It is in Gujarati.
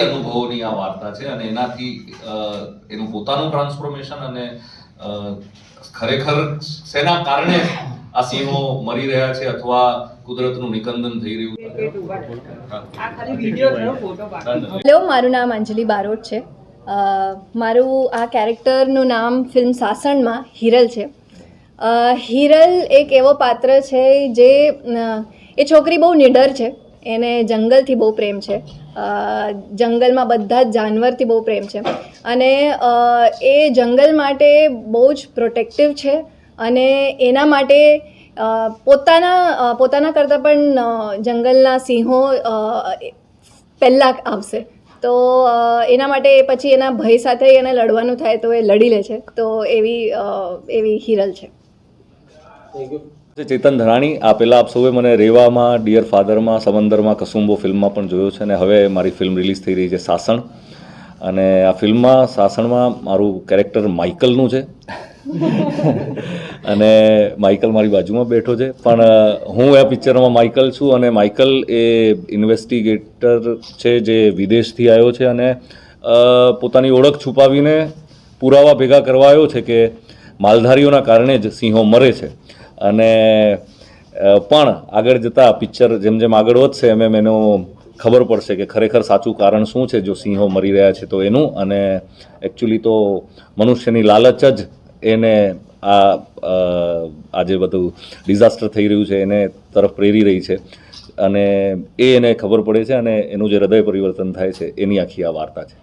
સિંહોની આ વાર્તા છે અને એનાથી એનું પોતાનું ટ્રાન્સફોર્મેશન અને ખરેખર શેના કારણે આ સિંહો મરી રહ્યા છે અથવા કુદરતનું નિકંદન થઈ રહ્યું આ ખાલી વીડિયો થયો ફોટો પાડો હેલો મારું નામ અંજલિ બારોટ છે. મારું આ કેરેક્ટરનું નામ ફિલ્મ સાસણમાં હિરલ છે. હિરલ એક એવો પાત્ર છે જે એ છોકરી બહુ નિડર છે. એને જંગલથી બહુ પ્રેમ છે. જંગલમાં બધા જ જાનવરથી બહુ પ્રેમ છે. અને એ જંગલ માટે બહુ જ પ્રોટેક્ટિવ છે અને એના માટે પોતાના પોતાના કરતાં પણ જંગલના સિંહો પહેલાં આવશે. તો એના માટે પછી એના ભય સાથે એને લડવાનું થાય તો એ લડી લે છે. તો એવી એવી હિરલ છે. છે ચેતન ધરાણી આ પહેલાં આપ સૌએ મને રેવામાં, ડિયર ફાધરમાં, સમંદરમાં, કસુંબો ફિલ્મમાં પણ જોયો છે અને હવે મારી ફિલ્મ રિલીઝ થઈ રહી છે સાસણ. અને આ ફિલ્મમાં, સાસણમાં મારું કેરેક્ટર માઇકલનું છે. અને માઇકલ મારી બાજુમાં બેઠો છે. પણ હું આ પિક્ચરમાં માઇકલ છું અને માઇકલ એ ઇન્વેસ્ટિગેટર છે જે વિદેશથી આવ્યો છે અને પોતાની ઓળખ છુપાવીને પુરાવા ભેગા કરવા આવ્યો છે કે માલધારીઓના કારણે જ સિંહો મરે છે. અને પણ આગળ જતાં પિક્ચર જેમ જેમ આગળ વધશે એમ એમ એનો ખબર પડશે કે ખરેખર સાચું કારણ શું છે જો સિંહો મરી રહ્યા છે તો એનું. અને એકચ્યુઅલી તો મનુષ્યની લાલચ જ એને આ આજે બધું ડિઝાસ્ટર થઈ રહ્યું છે એને તરફ પ્રેરી રહી છે. અને એ એને ખબર પડે છે અને એનું જે હૃદય પરિવર્તન થાય છે એની આખી આ વાર્તા છે.